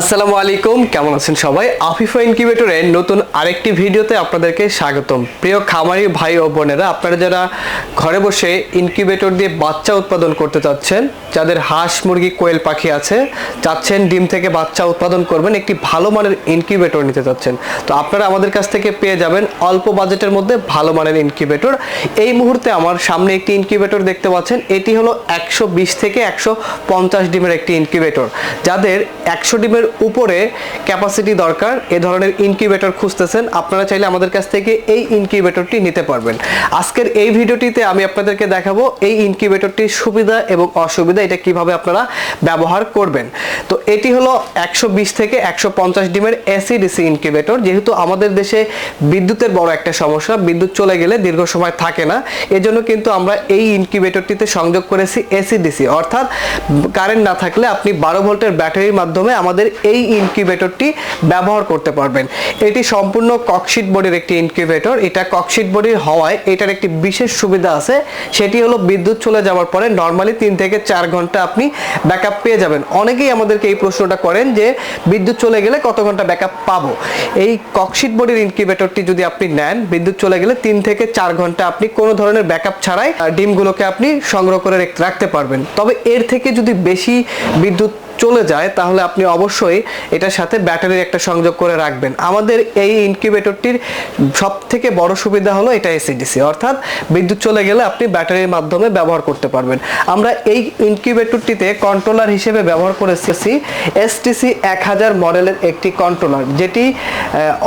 আসসালামু আলাইকুম, কেমন আছেন সবাই? আফিফা ইনকিউবেটরের নতুন আরেকটি ভিডিওতে আপনাদেরকে স্বাগতম। প্রিয় খামারি ভাই ও বোনেরা, আপনারা যারা ঘরে বসে ইনকিউবেটর দিয়ে বাচ্চা উৎপাদন করতে চাচ্ছেন, যাদের হাঁস, মুরগি, কোয়েল পাখি আছে, চাচ্ছেন ডিম থেকে বাচ্চা উৎপাদন করবেন, একটি ভালো মানের ইনকিউবেটর নিতে চাচ্ছেন। তো আপনারা আমাদের কাছ থেকে পেয়ে যাবেন অল্প বাজেটের মধ্যে ভালো মানের ইনকিউবেটর এই মুহূর্তে আমার সামনে একটি ইনকিউবেটর দেখতে পাচ্ছেন, এটি হলো একশো বিশ থেকে একশো পঞ্চাশ ডিমের একটি ইনকিউবেটর যাদের একশো ডিমের উপরে ক্যাপাসিটি দরকার। এ ধরনের ইনকিউবেটর খুঁজতেছেন। আপনারা চাইলে আমাদের কাছ থেকে এই ইনকিউবেটরটি নিতে পারবেন। আজকের এই ভিডিওটিতে আমি আপনাদেরকে দেখাবো এই ইনকিউবেটরটির সুবিধা এবং অসুবিধা, এটা কীভাবে আপনারা ব্যবহার করবেন। তো এটি হলো একশো বিশ থেকে একশো পঞ্চাশ ডিমের এসি ডিসি ইনকিউবেটর যেহেতু আমাদের দেশে বিদ্যুতের বড় একটা সমস্যা, বিদ্যুৎ চলে গেলে দীর্ঘ সময় থাকে না। এজন্য কিন্তু আমরা এই ইনকিউবেটরটিতে সংযোগ করেছি এসি ডিসি অর্থাৎ কারেন্ট না থাকলে আপনি বারো ভোল্টের ব্যাটারির মাধ্যমে আমাদের এই ইনকিউবেটরটি ব্যবহার করতে পারবেন। এটি সম্পূর্ণ ককশিট বডির একটি ইনকিউবেটর এটা ককশিট বডির হওয়ায় এটার একটি বিশেষ সুবিধা আছে। সেটি হলো বিদ্যুৎ চলে যাওয়ার পরে নর্মালি তিন থেকে চার ঘণ্টা আপনি ব্যাকআপ পেয়ে যাবেন। অনেকেই আমাদেরকে এই প্রশ্নটা করেন যে বিদ্যুৎ চলে গেলে কত ঘণ্টা ব্যাকআপ পাবো? এই ককশিট বডির ইনকিউবেটরটি যদি আপনি নেন, বিদ্যুৎ চলে গেলে তিন থেকে চার ঘণ্টা আপনি কোনো ধরনের ব্যাকআপ ছাড়াই ডিমগুলোকে আপনি সংগ্রহ করে রাখতে পারবেন। তবে এর থেকে যদি বেশি বিদ্যুৎ চলে যায়, তাহলে আপনি অবশ্যই এটার সাথে ব্যাটারির একটা সংযোগ করে রাখবেন। আমাদের এই ইনকিউবেটরটির সব থেকে বড় সুবিধা হলো এটা এসিডিসি অর্থাৎ বিদ্যুৎ চলে গেলে আপনি ব্যাটারির মাধ্যমে ব্যবহার করতে পারবেন। আমরা এই ইনকিউবেটরটিতে কন্ট্রোলার হিসেবে ব্যবহার করেছি এসটিসি এক হাজার মডেলের একটি কন্ট্রোলার যেটি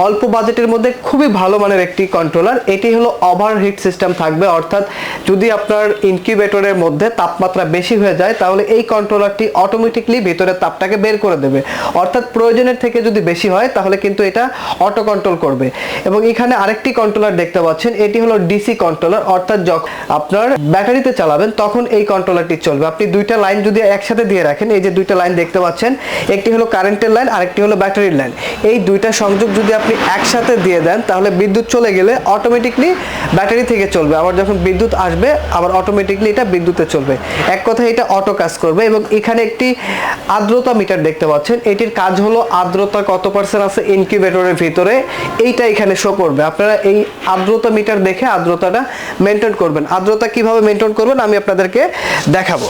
অল্প বাজেটের মধ্যে খুবই ভালো মানের একটি কন্ট্রোলার এটি হলো ওভারহিট সিস্টেম থাকবে, অর্থাৎ যদি আপনার ইনকিউবেটরের মধ্যে তাপমাত্রা বেশি হয়ে যায়, তাহলে এই কন্ট্রোলারটি অটোমেটিকলি ভিতরে তাপটাকে বের করে দেবে। অর্থাৎ প্রয়োজনের থেকে যদি বেশি হয়, তাহলে কিন্তু এটা অটো কন্ট্রোল করবে। এবং এখানে আরেকটি কন্ট্রোলার দেখতে পাচ্ছেন, এটি হলো ডিসি কন্ট্রোলার অর্থাৎ যখন আপনার ব্যাটারিতে চালাবেন, তখন এই কন্ট্রোলারটি চলবে। আপনি দুইটা লাইন যদি একসাথে দিয়ে রাখেন, এই যে দুইটা লাইন দেখতে পাচ্ছেন, একটি হলো কারেন্টের লাইন আরেকটি হলো ব্যাটারির লাইন এই দুইটা সংযোগ যদি আপনি একসাথে দিয়ে দেন, তাহলে বিদ্যুৎ চলে গেলে অটোমেটিকলি ব্যাটারি থেকে চলবে। আবার যখন বিদ্যুৎ আসবে, আবার অটোমেটিকলি এটা বিদ্যুতে চলবে। এক কথায় এটা অটো কাজ করবে। এবং এখানে একটি আর্দ্রতা মিটার দেখতে পাচ্ছেন। এটির কাজ হলো আর্দ্রতা কত পার্সেন্ট আছে ইনকিউবেটরের ভিতরে? এইটা এখানে শো করবে। আপনারা এই আর্দ্রতা মিটার দেখে আর্দ্রতাটা মেনটেন করবেন। আর্দ্রতা কীভাবে মেনটেন করবেন আমি আপনাদেরকে দেখাবো।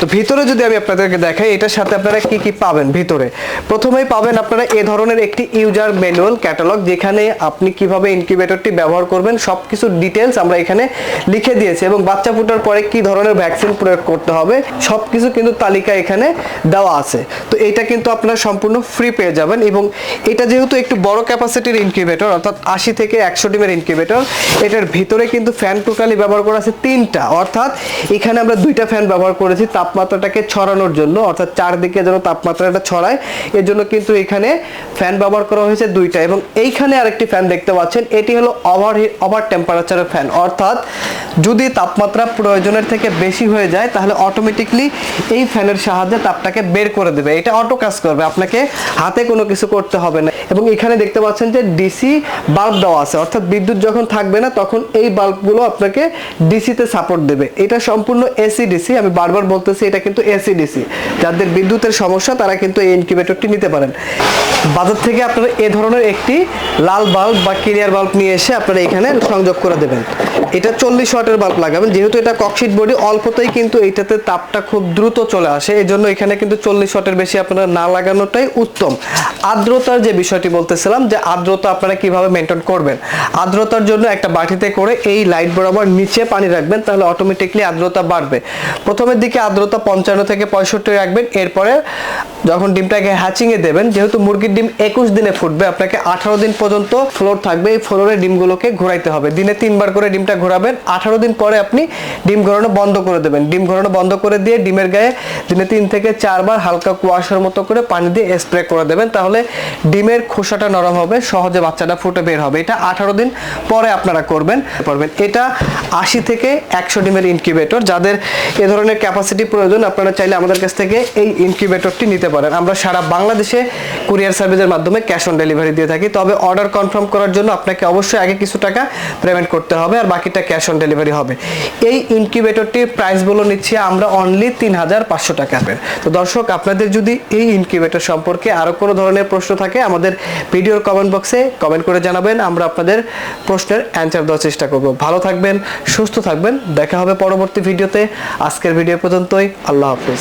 তো ভিতরে যদি আমি আপনাদেরকে দেখাই, এটার সাথে আপনারা কি কি পাবেন ভিতরে? প্রথমেই পাবেন আপনারা এ ধরনের একটি ইউজার ম্যানুয়াল ক্যাটালগ যেখানে আপনি কীভাবে ইনকিউবেটরটি ব্যবহার করবেন সব কিছু ডিটেলস আমরা এখানে লিখে দিয়েছি। এবং বাচ্চা ফুটার পরে কি ধরনের ভ্যাকসিন প্রয়োগ করতে হবে সব কিছু কিন্তু তালিকা এখানে দেওয়া আছে। তো এটা কিন্তু আপনারা সম্পূর্ণ ফ্রি পেয়ে যাবেন এবং এটা যেহেতু একটু বড় ক্যাপাসিটির ইনকিউবেটর অর্থাৎ আশি থেকে একশো ডিমের ইনকিউবেটর এটার ভিতরে কিন্তু ফ্যান টোটালি ব্যবহার করা আছে তিনটা। অর্থাৎ এখানে আমরা দুইটা ফ্যান ব্যবহার করেছি তাপমাত্রাটাকে ছড়ানোর জন্য, অর্থাৎ চারদিকে যেন তাপমাত্রাটা ছড়ায়, এর জন্য কিন্তু এখানে ফ্যান ব্যবহার করা হয়েছে দুইটা এবং এইখানে আরেকটি ফ্যান দেখতে পাচ্ছেন, এটি হলো ওভার ওভার টেম্পারেচারের ফ্যান অর্থাৎ যদি তাপমাত্রা প্রয়োজনের থেকে বেশি হয়ে যায়, তাহলে অটোমেটিকলি এই ফ্যানের সাহায্যে তাপটাকে বের করে দেবে, এটা অটো কাজ করবে, আপনাকে হাতে কোনো কিছু করতে হবে না। এবং এখানে দেখতে পাচ্ছেন যে ডিসি বাল্ব দেওয়া আছে, অর্থাৎ বিদ্যুৎ যখন থাকবে না, তখন এই বাল্বগুলো আপনাকে ডিসিতে সাপোর্ট দেবে। এটা সম্পূর্ণ এসি ডিসি আমি বারবার বলতেছি, এটা কিন্তু এসি ডিসি যাদের বিদ্যুতের সমস্যা, তারা কিন্তু এই ইনকিউবেটরটি নিতে পারেন। বাজার থেকে আপনারা এ ধরনের একটি লাল বাল্ব বা কেরিয়ার বাল্ব নিয়ে এসে আপনারা এখানে সংযোগ করে দেবেন। এটা চল্লিশ ওয়াটের বাল্ব লাগাবেন, যেহেতু এটা ককশিট বডি অল্পতেই কিন্তু এইটাতে তাপটা খুব দ্রুত চলে আসে এই জন্য এখানে কিন্তু চল্লিশ ওয়াটের বেশি আপনারা না লাগানোটাই উত্তম। আর্দ্রতার যে বিষয়টি বলতেছিলাম যে আর্দ্রতা আপনারা কীভাবে মেনটেন করবেন? আর্দ্রতার জন্য একটা বাটিতে করে এই লাইট বরাবর নিচে পানি রাখবেন, তাহলে অটোমেটিকলি আর্দ্রতা বাড়বে। প্রথমের দিকে আর্দ্রতা পঞ্চান্ন থেকে পঁয়ষট্টি রাখবেন, এরপরে যখন ডিমটাকে হ্যাচিংয়ে দেবেন, যেহেতু মুরগির ডিম একুশ দিনে ফুটবে, আপনাকে আঠারো দিন পর্যন্ত ফ্লোর থাকবে, এই ফ্লোরে ডিমগুলোকে ঘোরাইতে হবে। দিনে তিনবার করে ডিমটা ঘোরাবেন, আঠারো দিন পরে আপনি ডিম ঘোরানো বন্ধ করে দেবেন। ডিম ঘোরানো বন্ধ করে দিয়ে ডিমের গায়ে দিনে তিন থেকে চারবার হালকা কুয়াশার মতো করে পানি দিয়ে স্প্রে করে দেবেন, তাহলে ডিমের খোসাটা নরম হবে, সহজে বাচ্চাটা ফুটে বের হবে। এটা আঠারো দিন পরে আপনারা করবেন পারবেন এটা আশি থেকে একশো ডিমের ইনকিউবেটর যাদের এ ধরনের ক্যাপাসিটি প্রয়োজন, আপনারা চাইলে আমাদের কাছ থেকে এই ইনকিউবেটরটি নিতে পারেন। আমরা সারা বাংলাদেশে কুরিয়ার সার্ভিসের মাধ্যমে ক্যাশ অন ডেলিভারি দিয়ে থাকি। তবে অর্ডার কনফার্ম করার জন্য আপনাকে অবশ্যই আগে কিছু টাকা পেমেন্ট করতে হবে আর বাকিটা ক্যাশ অন ডেলিভারি হবে। এই ইনকিউবেটরটির প্রাইস বলে নিচ্ছি আমরা অনলি তিন হাজার পাঁচশো টাকা। তো দর্শক আপনাদের যদি এই ইনকিউবেটর সম্পর্কে আরও কোনো ধরনের প্রশ্ন থাকে, আমাদের ভিডিওর কমেন্ট বক্সে কমেন্ট করে জানাবেন। আমরা আপনাদের প্রশ্নের অ্যান্সার দেওয়ার চেষ্টা করব। ভালো থাকবেন, সুস্থ থাকবেন। দেখা হবে পরবর্তী ভিডিওতে আজকের ভিডিও পর্যন্তই। আল্লাহ হাফিজ।